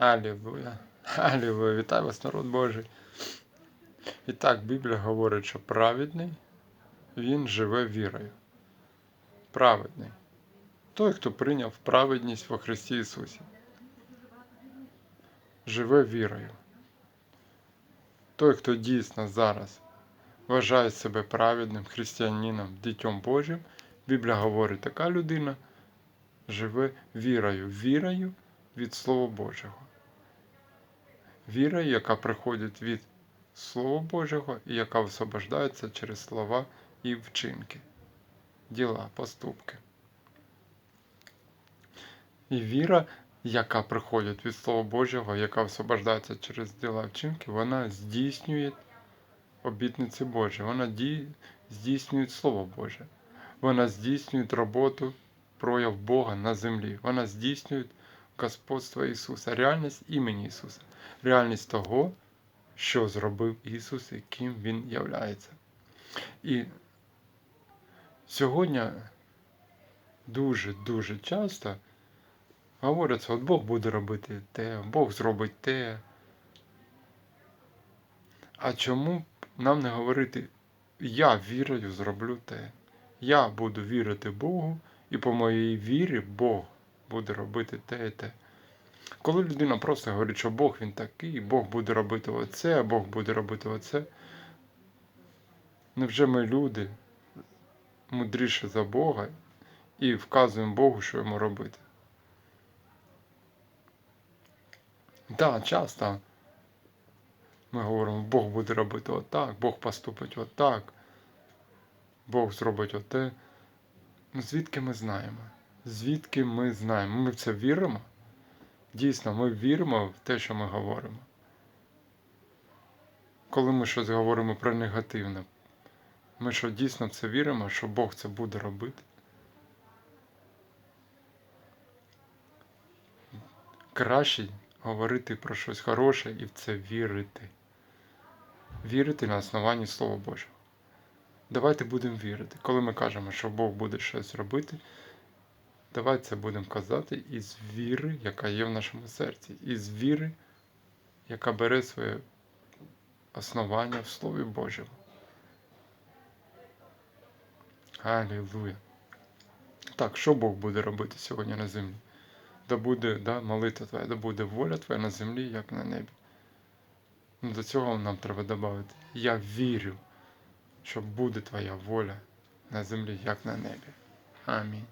Алілуя. Алілуя. Вітаю вас, народ Божий. І так, Біблія говорить, що праведний, він живе вірою. Праведний. Той, хто прийняв праведність во Христі Ісусі. Живе вірою. Той, хто дійсно зараз вважає себе праведним християнином, дітьом Божим, Біблія говорить, така людина живе вірою, вірою від Слова Божого. Віра, яка приходить від Слова Божого і яка освобождається через слова і вчинки, діла, поступки. І віра, яка приходить від Слова Божого, яка освобождається через діла вчинки, вона здійснює обітниці Божі, вона ді... здійснює Слово Боже, вона здійснює роботу, прояв Бога на землі, вона здійснює господство Ісуса, реальність імені Ісуса, реальність того, що зробив Ісус і ким Він являється. І сьогодні дуже-дуже часто говориться, от Бог буде робити те, Бог зробить те. А чому б нам не говорити, я вірою зроблю те. Я буду вірити Богу, і по моїй вірі Бог буде робити те і те. Коли людина просто говорить, що Бог він такий, Бог буде робити оце, Бог буде робити оце. Невже ми люди мудріше за Бога і вказуємо Богу, що йому робити? Так, часто ми говоримо, Бог буде робити отак, Бог поступить отак, Бог зробить оте. Ну звідки ми знаємо? Звідки ми знаємо? Ми в це віримо? Дійсно, ми віримо в те, що ми говоримо. Коли ми щось говоримо про негативне, ми що дійсно в це віримо, що Бог це буде робити? Краще говорити про щось хороше і в це вірити. Вірити на основанні Слова Божого. Давайте будемо вірити. Коли ми кажемо, що Бог буде щось робити, давайте будемо казати із віри, яка є в нашому серці, із віри, яка бере своє основання в Слові Божому. Алілуя. Так, що Бог буде робити сьогодні на землі? Да буде да, молитва Твоя, да буде воля Твоя на землі, як на небі. Ну, До цього нам треба додати. Я вірю, що буде Твоя воля на землі, як на небі. Амінь.